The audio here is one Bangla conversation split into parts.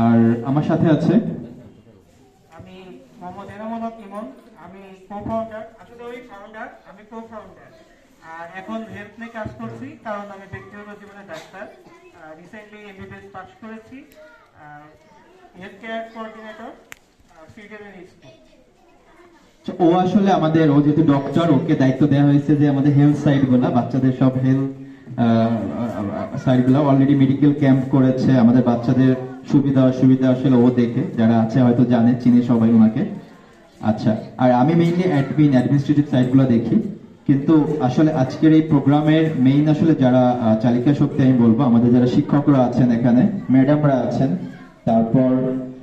আর আমার সাথে আছে আমি মোহাম্মদ এনামুল হক ইমন আমি কো ফাউন্ডার আসলে ওই ফাউন্ডার আমি কো ফাউন্ডার আর এখন হেলথ নিয়ে কাজ করছি কারণ আমি ব্যক্তিগত জীবনে ডাক্তার। রিসেন্টলি এমবিবিএস পাস করেছি। Health care coordinator federal school ও আসলে আমাদের ও যেহেতু ডক্টর ওকে দায়িত্ব দেওয়া হয়েছে যে আমাদের হেলথ সাইডগুলা বাচ্চাদের সব হেলথ সাইডগুলা অলরেডি মেডিকেল ক্যাম্প করেছে। আমাদের বাচ্চাদের সুবিধা অসুবিধা আসলে ও দেখে, যারা আছে হয়তো জানে, চিনে সবাই ওনাকে। আচ্ছা আর আমি মেইনলি অ্যাডমিন অ্যাডমিনিস্ট্রেটিভ সাইডগুলো দেখি। কিন্তু আসলে আজকের এই প্রোগ্রামের মেইন আসলে যারা চালিকা শক্তি আমি বলব, আমাদের যারা শিক্ষকরা আছেন এখানে ম্যাডামরা আছেন, তারপর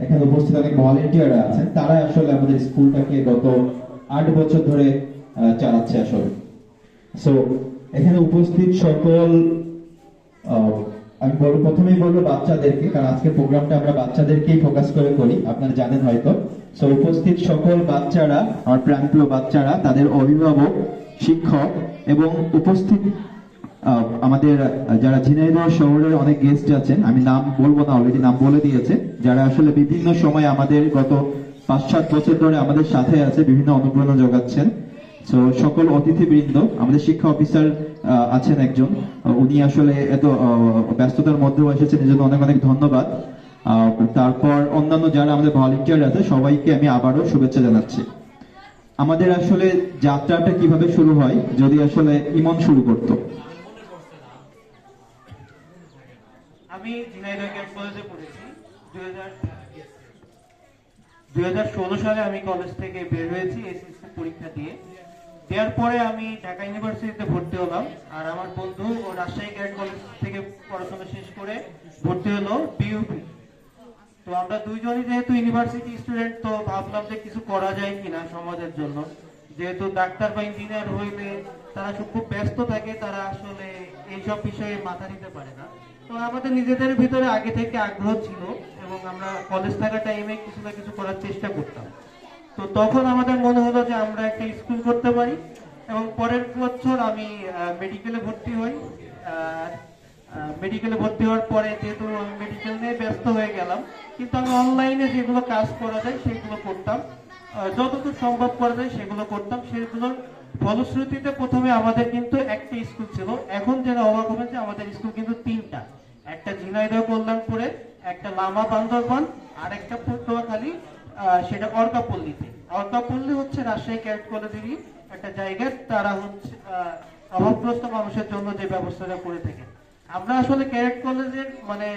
এখানে উপস্থিত অনেক ভলেন্টিয়াররা আছেন, তারা আসলে আমাদের স্কুলটাকে গত আট বছর ধরে চালাচ্ছে আসলে। সো এখানে উপস্থিত সকল আমি বলব প্রথমেই বলব বাচ্চাদেরকে, কারণ আজকে প্রোগ্রামটা আমরা বাচ্চাদেরকেই ফোকাস করে করি, আপনারা জানেন হয়তো। সো উপস্থিত সকল বাচ্চারা, আমার প্রাণপ্রিয় বাচ্চারা, তাদের অভিভাবক, শিক্ষক এবং উপস্থিত আমাদের, যারা ঝিনাইদহ শহরের অনেক গেস্ট আছেন, আমি নাম বলব না অলরেডি নাম বলে দিয়েছে, যারা আসলে বিভিন্ন সময় আমাদের গত পাঁচ সাত বছর ধরে আমাদের সাথে আছে, বিভিন্ন অনুপ্রেরণা যোগাচ্ছেন। তো সকল অতিথিবৃন্দ, আমাদের শিক্ষা অফিসার আছেন একজন। উনি আসলে এত ব্যস্ততার মধ্যেও এসেছেন, এজন্য অনেক অনেক ধন্যবাদ। তারপর অন্যান্য যারা আমাদের ভলেন্টিয়ার আছে, সবাইকে আমি আবারও শুভেচ্ছা জানাচ্ছি। আমাদের আসলে যাত্রাটা কীভাবে শুরু হয়, যদি আসলে ইমন শুরু করতো। আমি ঝিনাইদহ ক্যাম্প কলেজে পড়েছি, দুই সালে আমি কলেজ থেকে বের হয়েছি এসএসসি পরীক্ষা দিয়ে। দেওয়ার পরে আমি ঢাকা ইউনিভার্সিটিতে ভর্তি হলাম। আর আমার বন্ধু ও রাজশাহী ক্যাডেট কলেজ থেকে পড়াশোনা শেষ করে ভর্তি হলো বিইউপি তো আমরা দুইজনই যেহেতু ইউনিভার্সিটি স্টুডেন্ট, তো ভাবলাম যে কিছু করা যায় কিনা সমাজের জন্য। যেহেতু ডাক্তার বা ইঞ্জিনিয়ার হইলে তারা খুব ব্যস্ত থাকে, তারা আসলে এইসব বিষয়ে মাথা দিতে পারে না। তো আমাদের নিজেদের ভিতরে আগে থেকে আগ্রহ ছিল এবং আমরা কলেজ থাকা টাইমে কিছু না কিছু করার চেষ্টা করতাম। তো তখন আমাদের মনে হলো যে আমরা একটা স্কুল করতে পারি, এবং পরের বছর আমি মেডিকেলে ভর্তি হই। মেডিকেলে ভর্তি হওয়ার পরে যেহেতু আমি মেডিকেল নিয়ে ব্যস্ত হয়ে গেলাম, কিন্তু আমি অনলাইনে যেগুলো কাজ করা যায় সেগুলো করতাম। যতদূর সম্ভব করা যায় সেগুলো করতাম। সেগুলোর ফলশ্রুতিতে প্রথমে আমাদের কিন্তু একটা স্কুল ছিল। এখন যেটা অবাক হবে যে আমাদের স্কুল কিন্তু তিনটা। একটা ঝিনাইদহ কল্যাণপুরে, একটা লামা বান্দরবান আর একটা পটুয়াখালী সেটা অর্কাপল্লীতে অর্কাপল্লী হচ্ছে রাজশাহী ক্যাট কলেজেরই একটা জায়গা তারা হচ্ছে অভাবগ্রস্ত মানুষের জন্য যে ব্যবস্থাটা করে থাকে। আমরা আসলে ক্যারেট কলেজের মানে